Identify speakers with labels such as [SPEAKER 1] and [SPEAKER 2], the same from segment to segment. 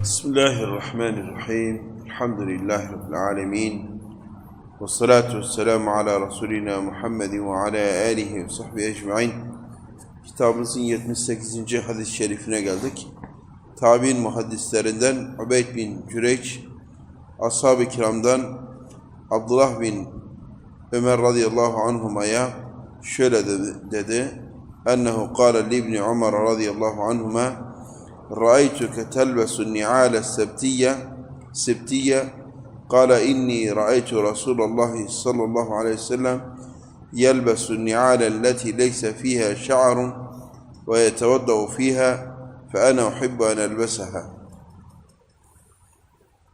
[SPEAKER 1] بسم الله الرحمن الرحيم الحمد لله رب العالمين والصلاة والسلام على رسولنا محمد وعلى آله وصحبه ecmaîn. Kitabımızın 78. hadis-i şerifine geldik. Tabi'in muhaddislerinden Ubeyd bin Cüreyç, ashab-ı kiramdan Abdullah bin Ömer radıyallahu anhuma'ya şöyle dedi, dedi ennehu kâle li ibni Ömer radıyallahu anhuma رأيتك تلبس النعال السبتية سبتية قال إني رأيت رسول الله صلى الله عليه وسلم يلبس النعال التي ليس فيها شعر ويتوضأ فيها فأنا أحب أن ألبسها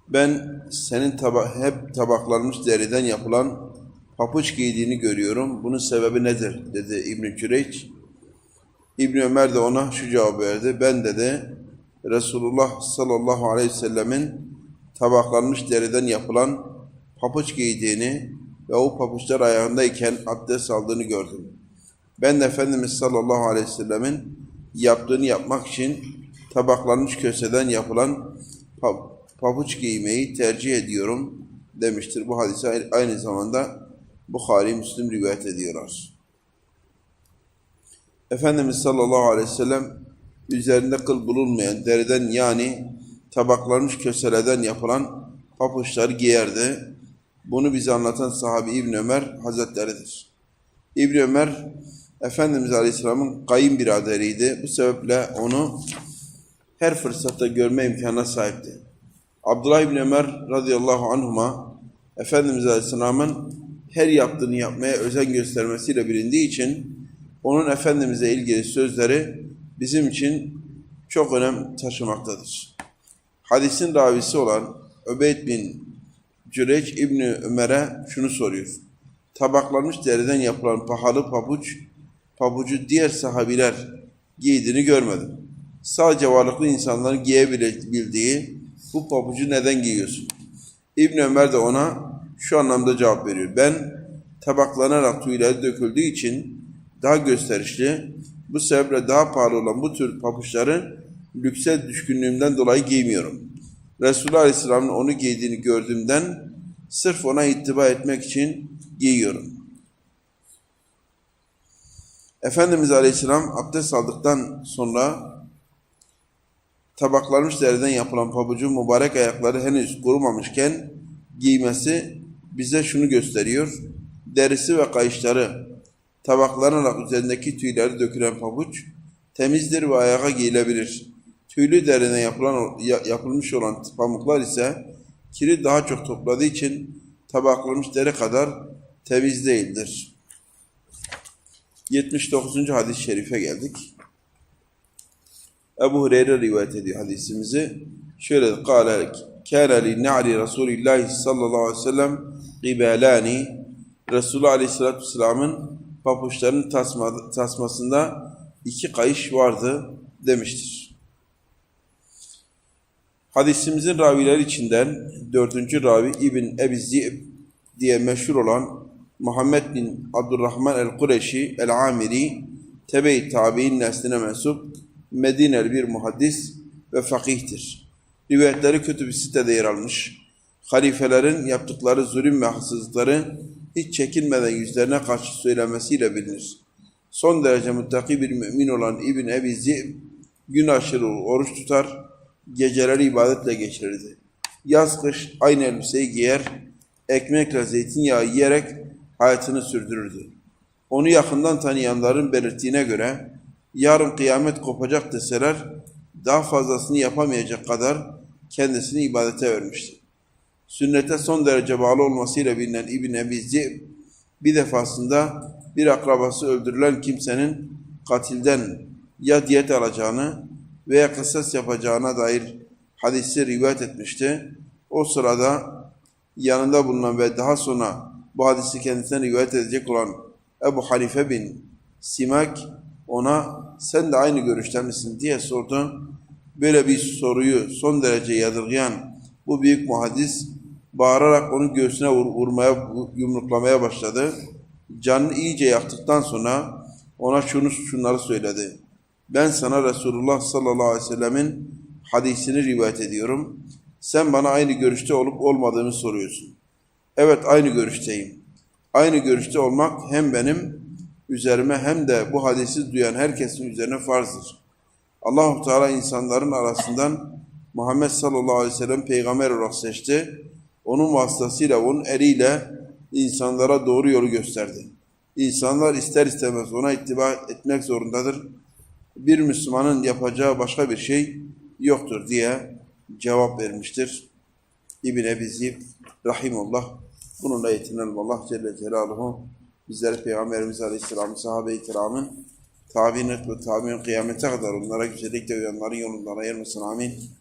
[SPEAKER 1] Ben senin taba hep tabaklanmış deriden yapılan papuç giydiğini görüyorum. Bunun sebebi nedir? dedi İbn-i Cüreyç. İbn Ömer de ona şu cevabı verdi. Ben dedi Resulullah sallallahu aleyhi ve sellemin tabaklanmış deriden yapılan papuç giydiğini ve o papuçlar ayağındayken abdest aldığını gördüm. Ben de Efendimiz sallallahu aleyhi ve sellemin yaptığını yapmak için tabaklanmış köseden yapılan pa- papuç giymeyi tercih ediyorum demiştir. Bu hadise aynı zamanda Bukhari, Müslim rivayet ediyorlar. Efendimiz sallallahu aleyhi ve sellem üzerinde kıl bulunmayan deriden yani tabaklanmış köseleden yapılan papuçları giyerdi. Bunu bize anlatan sahabi İbn Ömer Hazretleridir. İbn Ömer Efendimiz Aleyhisselam'ın kayınbiraderiydi. Bu sebeple onu her fırsatta görme imkanına sahipti. Abdullah İbn Ömer radıyallahu anhuma Efendimiz Aleyhisselam'ın her yaptığını yapmaya özen göstermesiyle bilindiği için onun Efendimiz'e ilgili sözleri bizim için çok önem taşımaktadır. Hadisin ravisi olan Öbeyd bin Cüreç İbni Ömer'e şunu soruyor. Tabaklanmış deriden yapılan pahalı pabuç, pabucu diğer sahabiler giydiğini görmedim. Sadece varlıklı insanların giyebildiği bu pabucu neden giyiyorsun? İbn Ömer de ona şu anlamda cevap veriyor. Ben tabaklanarak tüyleri döküldüğü için daha gösterişli, bu sebeple daha pahalı olan bu tür papuçları lükse düşkünlüğümden dolayı giymiyorum. Resulullah Aleyhisselam'ın onu giydiğini gördüğümden sırf ona ittiba etmek için giyiyorum. Efendimiz Aleyhisselam abdest aldıktan sonra tabaklanmış deriden yapılan pabucu mübarek ayakları henüz kurumamışken giymesi bize şunu gösteriyor. Derisi ve kayışları tabaklanarak üzerindeki tüyleri dökülen pabuç temizdir ve ayağa giyilebilir. Tüylü derine yapılan, ya- yapılmış olan pamuklar ise kiri daha çok topladığı için tabaklanmış deri kadar temiz değildir. 79. hadis-i şerife geldik. Ebu Hureyre rivayet ediyor hadisimizi. Şöyle. Kâle kâne li na'ri Resulillahi sallallahu aleyhi ve sellem gıbelâni Resulullah aleyhissalatü vesselamın papuçlarının tasma, tasmasında iki kayış vardı demiştir. Hadisimizin ravileri içinden dördüncü ravi İbn Ebi Zib diye meşhur olan Muhammed bin Abdurrahman el-Kureşi el-Amiri tebe-i tabi'in nesline mensup Medineli bir muhaddis ve fakihtir. Rivayetleri kütüb-i sitede yer almış. Halifelerin yaptıkları zulüm ve haksızlıkları hiç çekinmeden yüzlerine karşı söylemesiyle bilinir. Son derece muttaki bir mümin olan İbn Ebi Zib gün aşırı oruç tutar, geceleri ibadetle geçirirdi. Yaz kış aynı elbiseyi giyer, ekmekle zeytinyağı yiyerek hayatını sürdürürdü. Onu yakından tanıyanların belirttiğine göre yarın kıyamet kopacak deseler daha fazlasını yapamayacak kadar kendisini ibadete vermişti. Sünnete son derece bağlı olmasıyla bilinen İbn Ebi Zib bir defasında bir akrabası öldürülen kimsenin katilden ya diyet alacağını veya kısas yapacağına dair hadisi rivayet etmişti. O sırada yanında bulunan ve daha sonra bu hadisi kendisine rivayet edecek olan Ebu Hanife bin Simak ona sen de aynı görüşte misin diye sordu. Böyle bir soruyu son derece yadırgayan bu büyük muhaddis bağırarak onu göğsüne vur, vurmaya, yumruklamaya başladı. Canını iyice yaktıktan sonra ona şunu şunları söyledi. Ben sana Resulullah sallallahu aleyhi ve sellemin hadisini rivayet ediyorum. Sen bana aynı görüşte olup olmadığını soruyorsun. Evet aynı görüşteyim. Aynı görüşte olmak hem benim üzerime hem de bu hadisi duyan herkesin üzerine farzdır. Allahu Teala insanların arasından Muhammed sallallahu aleyhi ve sellem peygamber olarak seçti. Onun vasıtasıyla, onun eliyle insanlara doğru yolu gösterdi. İnsanlar ister istemez ona ittiba etmek zorundadır. Bir Müslümanın yapacağı başka bir şey yoktur diye cevap vermiştir. İbn Ebi Zib Rahimullah. Bununla yetinelim. Allah Celle Celaluhu bizleri Peygamberimiz Aleyhisselam'ın sahabe-i kiramın tabi'in ve tabi'in kıyamete kadar onlara güzellikle uyanların yolundan ayırmasın. Amin.